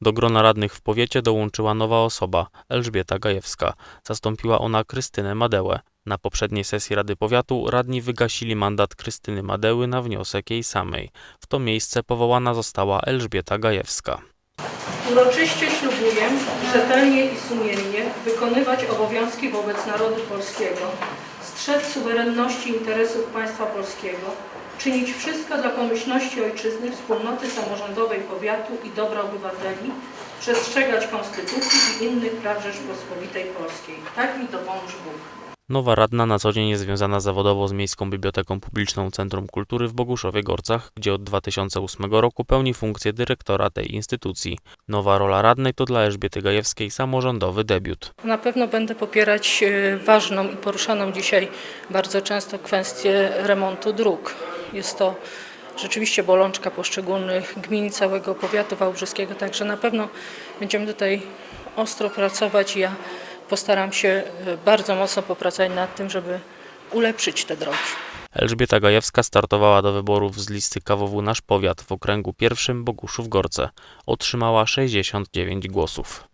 Do grona radnych w powiecie dołączyła nowa osoba, Elżbieta Gajewska. Zastąpiła ona Krystynę Madełę. Na poprzedniej sesji Rady Powiatu radni wygasili mandat Krystyny Madeły na wniosek jej samej. W to miejsce powołana została Elżbieta Gajewska. Uroczyście ślubuję rzetelnie i sumiennie wykonywać obowiązki wobec narodu polskiego, strzec suwerenności interesów państwa polskiego, czynić wszystko dla pomyślności ojczyzny, wspólnoty samorządowej powiatu i dobra obywateli, przestrzegać konstytucji i innych praw Rzeczpospolitej Polskiej. Tak mi dopomóż Bóg. Nowa radna na co dzień jest związana zawodowo z Miejską Biblioteką Publiczną Centrum Kultury w Boguszowie-Gorcach, gdzie od 2008 roku pełni funkcję dyrektora tej instytucji. Nowa rola radnej to dla Elżbiety Gajewskiej samorządowy debiut. Na pewno będę popierać e, ważną i poruszaną dzisiaj bardzo często kwestię remontu dróg. Jest to rzeczywiście bolączka poszczególnych gmin całego powiatu wałbrzyskiego, także na pewno będziemy tutaj ostro pracować ja postaram się e, bardzo mocno popracować nad tym, żeby ulepszyć te drogi. Elżbieta Gajewska startowała do wyborów z listy KWW Nasz Powiat w okręgu pierwszym Boguszów-Gorce. Otrzymała 69 głosów.